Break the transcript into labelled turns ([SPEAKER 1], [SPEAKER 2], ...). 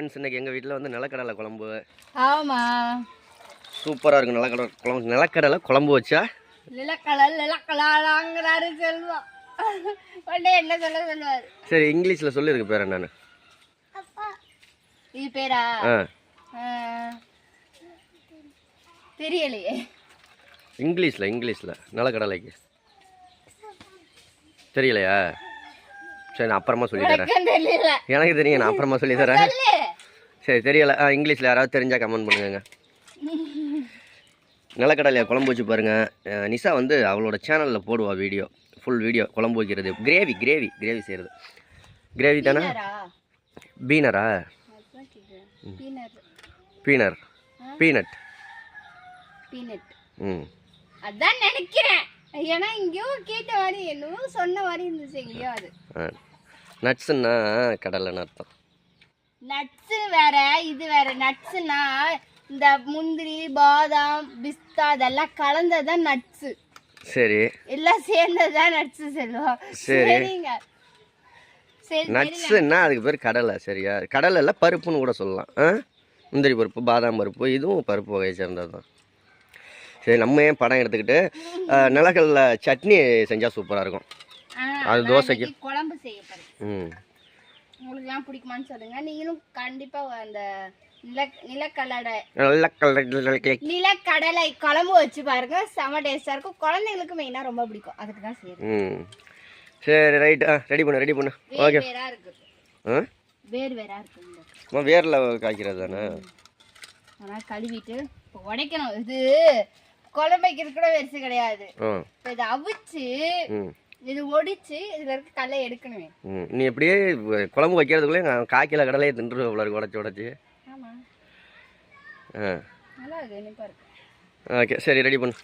[SPEAKER 1] Friends இன்னைக்கு எங்கள் வீட்டில் வந்து நிலக்கடலை குழம்பு.
[SPEAKER 2] ஆமா.
[SPEAKER 1] சூப்பராக இருக்கும் நிலக்கடலை குழம்பு. நிலக்கடலை குழம்பு வச்சா?
[SPEAKER 2] நிலக்கடல் நிலக்கலாங்கிறாரு செல்வம். உடனே என்ன சொல்ல சொல்லுவாரு?
[SPEAKER 1] சரி இங்கிலீஷில் சொல்லியிருக்கு பேர் என்னன்னு?
[SPEAKER 2] இது பேரா? தெரியலையே.
[SPEAKER 1] இங்கிலீஷில் இங்கிலீஷில் நிலக்கடலைக்கு. தெரியலையா? சரி நான் அப்புறமா சொல்லி தரேன். எனக்கு தெரியும் நான் அப்புறமா சொல்லி தரேன். சரி தெரியல. ஆ இங்கிலீஷில் யாராவது தெரிஞ்சால் கமெண்ட் பண்ணுங்க நிலக்கடலையை குழம்பு வச்சு பாருங்க. அஹ் நிஷா வந்து அவளோட சேனலில் போடுவா வீடியோ ஃபுல் வீடியோ குழம்பு வைக்கிறது. கிரேவி கிரேவி கிரேவி செய்கிறது கிரேவி தானே?
[SPEAKER 2] பீனரா?
[SPEAKER 1] பீனரா பீனட்
[SPEAKER 2] பீனட்
[SPEAKER 1] ம்.
[SPEAKER 2] அதான் நினைக்கிறேன். ஏன்னா எங்கேயோ கேட்ட மாதிரி என்னவோ சொன்ன மாதிரி இருந்துச்சு எங்கேயோ அது.
[SPEAKER 1] நட்ஸுன்னா கடலைன்னு அர்த்தம்.
[SPEAKER 2] நட்ஸ் வேற இது வேற. நட்ஸ்னா இந்த முந்திரி பாதாம் பிஸ்தா அதெல்லாம் கலந்ததுதான் நட்ஸ்
[SPEAKER 1] சரி.
[SPEAKER 2] எல்லாம் சேர்ந்ததுதான் நட்ஸ் செல்வம்.
[SPEAKER 1] சரி.
[SPEAKER 2] சரிங்க. சரி
[SPEAKER 1] நட்ஸுன்னா அதுக்கு பேர் கடலை சரியா? கடலை இல்லை பருப்புன்னு கூட சொல்லலாம். ஆ? முந்திரி பருப்பு பாதாம் பருப்பு இதுவும் பருப்பு வகையை சேர்ந்தது தான் சரி நம்ம ஏன் படம் எடுத்துக்கிட்டு அஹ், நிலக்கடலை சட்னி செஞ்சால் சூப்பராக இருக்கும். அது தோசைக்கு.
[SPEAKER 2] குழம்பு செய்ய
[SPEAKER 1] ம்.
[SPEAKER 2] உங்களுக்குலாம் பிடிக்குமான்னு சொல்லுங்க. நீங்களும் கண்டிப்பா அந்த நில நிலக்கடலை
[SPEAKER 1] நிலக்கடலை
[SPEAKER 2] நிலக்கடலை குழம்பு வச்சு பாருங்க. செம டேஸ்டா இருக்கும். குழந்தைங்களுக்கு மெயினா ரொம்ப பிடிக்கும். அதுக்கு தான் செய்யறேன்
[SPEAKER 1] ம். சரி ரைட் ஆ ரெடி பண்ணு ரெடி பண்ணு. ஓகே
[SPEAKER 2] வேறா வேறா இருக்கு
[SPEAKER 1] வேரில் காய்க்கிறது தானே
[SPEAKER 2] ஆனா கழுவிட்டு இப்போ உடைக்கணும். இது குழம்பு வைக்கிறது கூட வெரிசு கிடையாது. இப்போ இதை அவிச்சு இது ஒடிச்சு இதுல இருக்க கல்லை எடுக்கணுமே.
[SPEAKER 1] நீ எப்படியே குழம்பு வைக்கிறதுக்குள்ளே நான் காய்க்கில கடலையை தின்று இவ்வளோ உடச்சி உடச்சி.
[SPEAKER 2] ஆமா.
[SPEAKER 1] ஆ.
[SPEAKER 2] நல்லா இருக்கு
[SPEAKER 1] ஓகே சரி ரெடி பண்ணு.